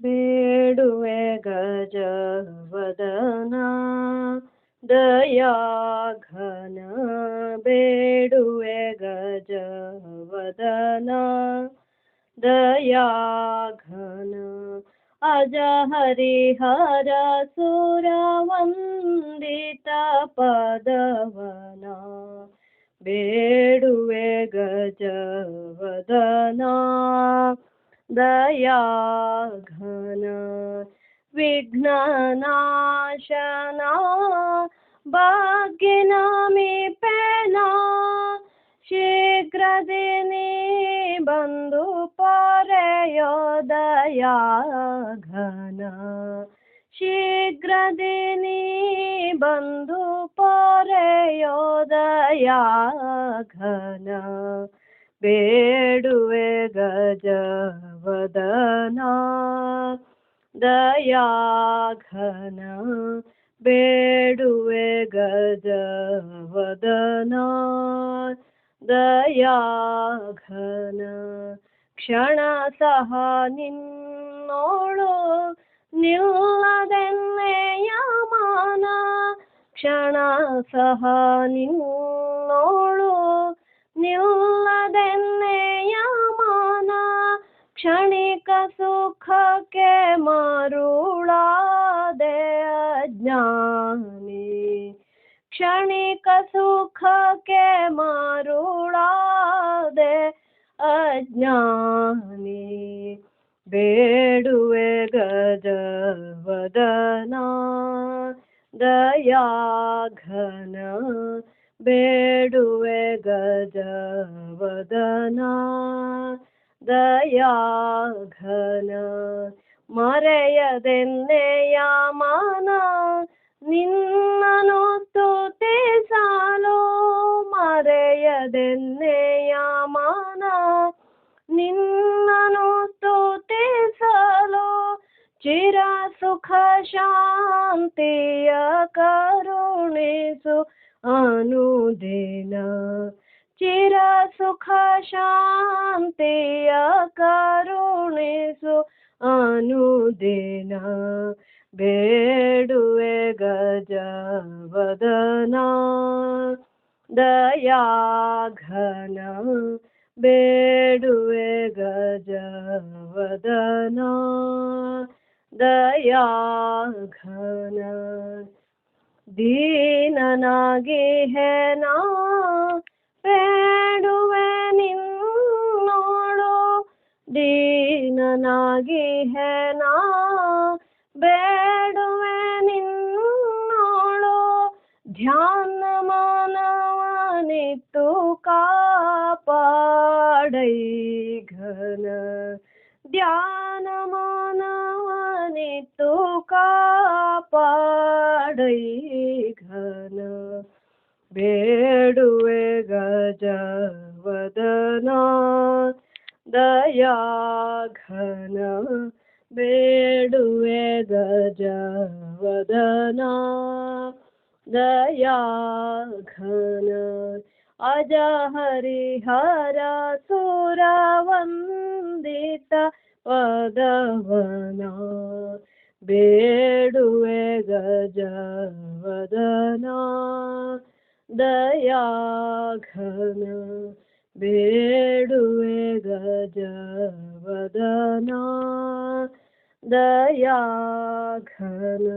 ಬೇಡುವೆ ಗಜವದನ ದಯಾಘನ ಬೇಡುವೆ ಗಜವದನ ದಯಾಘನ ಅಜ ಹರಿಹರ ಸುರವಂದಿತ ಪದವನ ಬೇಡುವೆ ಗಜವದನ ದಯಾಘನ ವಿಘ್ನನಾಶನ ಭಾಗ್ಯನಾಮಿಪೆನ ಶೀಘ್ರದಿನಿ ಬಂದು ಪರೆಯೋದಯಾಘನ ಶೀಘ್ರದಿನಿ ಬಂದು ಪರೆಯೋದಯಾಘನ ಬೇಡುವೆ ಗಜವದನ ದಯಾಘನ ಬೇಡುವೆ ಗಜವದನ ದಯಾಘನ ಕ್ಷಣ ಸಹ ನಿನ್ನೋಳು ನಿಲ್ಲದೆನ್ನೆಯ ಮಾನ ಕ್ಷಣ ಸಹ ನಿನ್ನೋಳು ನಿಲ್ಲದೆನ್ನೆಯ ಕ್ಷಣಿಕ ಸುಖಕ್ಕೆ ಮರುಳಾದೆ ಅಜ್ಞಾನಿ ಕ್ಷಣಿಕ ಸುಖಕ್ಕೆ ಮರುಳಾದೆ ಅಜ್ಞಾನಿ ಬೇಡುವೆ ಗಜವದನ ದಯಾಘನ ಬೇಡುವೆ ಗಜವದನ ದಯಾಘನ ಮರೆಯದೆನ್ನೆಯ ಮಾನ ನಿನ್ನನು ಸ್ತುತಿ ಸಾಲು ಮರೆಯದೆನ್ನೆಯ ಮಾನ ನಿನ್ನನು ಸ್ತುತಿಸಲು ಚಿರ ಸುಖ ಶಾಂತಿಯ ಕರುಣಿಸು ಅನುದಿನ ಚಿರ ಸುಖ ಶಾಂತಿಯ ಕರುಣಿಸು ಅನುದಿನ ಬೇಡುವೆ ಗಜವದನ ದಯಾಘನ ಬೇಡುವೆ ಗಜವದನ ದಯಾಘನ ದೀನನಾಗಿ ಹೆನ ಬೇಡುವೆ ದೀನನಾಗಿ ಹೆನ ಬೇಡುವೆ ನಿನ್ನೋಳು ಧ್ಯಾನ ಮಾನವನಿತ್ತು ಕಾಪಾಡೈ ಘನ ಧ್ಯಾನ ಮಾನವನಿತ್ತು ಕಾಪಾಡೈ ಘನ ಬೇಡುವೆ ಗಜವದನ? ದಯಾಘನ ಬೇಡುವೆ ಗಜವದನ ದಯಾಘನ ಅಜ ಹರಿಹರ ಸುರವಂದಿತ ಪದವನ ಬೇಡುವೆ ಗಜವದನ ದಯಾಘನ ಬೇಡುವೆ ಗಜವದನ ದಯಾಘನ